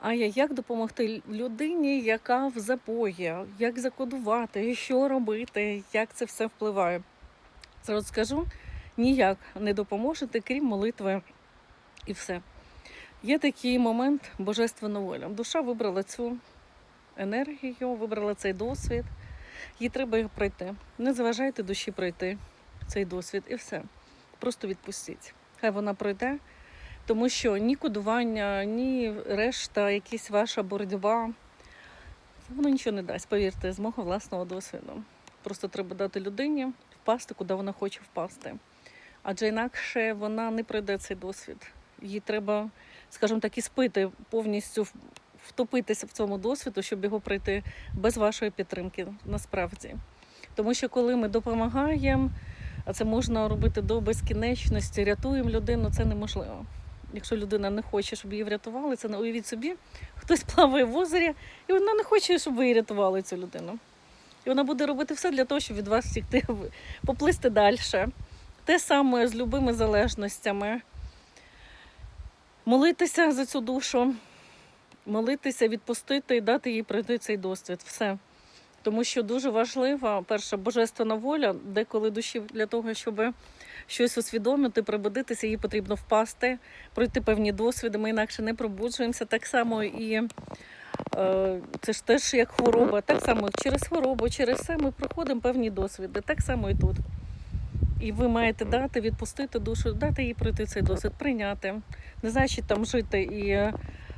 А я як допомогти людині, яка в запої, як закодувати, що робити, як це все впливає? Зразу скажу, ніяк не допоможете, крім молитви і все. Є такий момент божественна воля. Душа вибрала цю енергію, вибрала цей досвід. Їй треба його пройти. Не заважайте душі пройти цей досвід і все. Просто відпустіть. Хай вона пройде, тому що ні кодування, ні решта, якась ваша боротьба, воно нічого не дасть, повірте, з мого власного досвіду. Просто треба дати людині впасти, куди вона хоче впасти. Адже інакше вона не пройде цей досвід. Їй треба, скажімо так, і спити повністю втопитися в цьому досвіду, щоб його пройти без вашої підтримки насправді. Тому що коли ми допомагаємо, а це можна робити до безкінечності, рятуємо людину, це неможливо. Якщо людина не хоче, щоб її врятували, це не уявіть собі, хтось плаває в озері, і вона не хоче, щоб ви її рятували цю людину. І вона буде робити все для того, щоб від вас втікти, поплисти далі. Те саме з любими залежностями. Молитися за цю душу, молитися, відпустити і дати їй пройти цей досвід. Все. Тому що дуже важлива перша божественна воля, деколи душі для того, щоб щось усвідомити, пробудитися, їй потрібно впасти, пройти певні досвіди. Ми інакше не пробуджуємося. Так само і е, це ж теж як хвороба. Так само через хворобу, через все ми проходимо певні досвіди. Так само і тут. І ви маєте дати, відпустити душу, дати їй пройти цей досвід, прийняти. Не значить там жити і,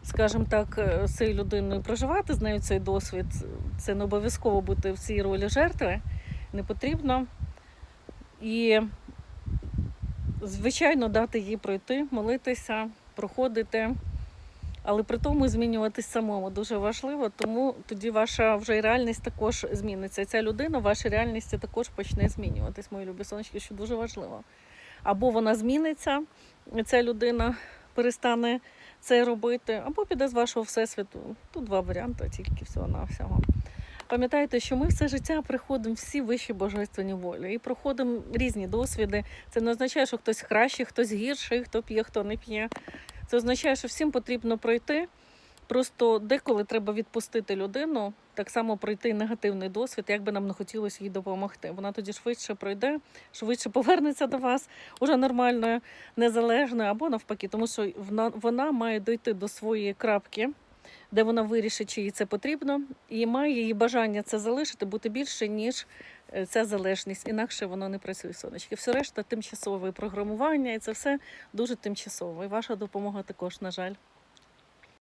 скажімо так, е, з цією людиною проживати з нею цей досвід. Це не обов'язково бути в цій ролі жертви, не потрібно. І, звичайно, дати їй пройти, молитися, проходити. Але при тому змінюватись самому дуже важливо, тому тоді ваша вже реальність також зміниться. Ця людина, ваша реальність також почне змінюватись, мої любі сонечки, що дуже важливо. Або вона зміниться, ця людина перестане це робити, або піде з вашого всесвіту. Тут два варіанти, тільки всього на всього. Пам'ятайте, що ми все життя приходимо всі вищі божественні волі і проходимо різні досвіди. Це не означає, що хтось кращий, хтось гірший, хто п'є, хто не п'є. Це означає, що всім потрібно пройти. Просто деколи треба відпустити людину, так само пройти негативний досвід, як би нам не хотілося їй допомогти. Вона тоді швидше пройде, швидше повернеться до вас уже нормальною, незалежною, або навпаки, тому що вона, має дойти до своєї крапки, де вона вирішить, чи їй це потрібно, і має її бажання це залишити, бути більше, ніж е, ця залежність. Інакше воно не працює сонечки. Все решта тимчасове програмування, і це все дуже тимчасово. І ваша допомога також, на жаль.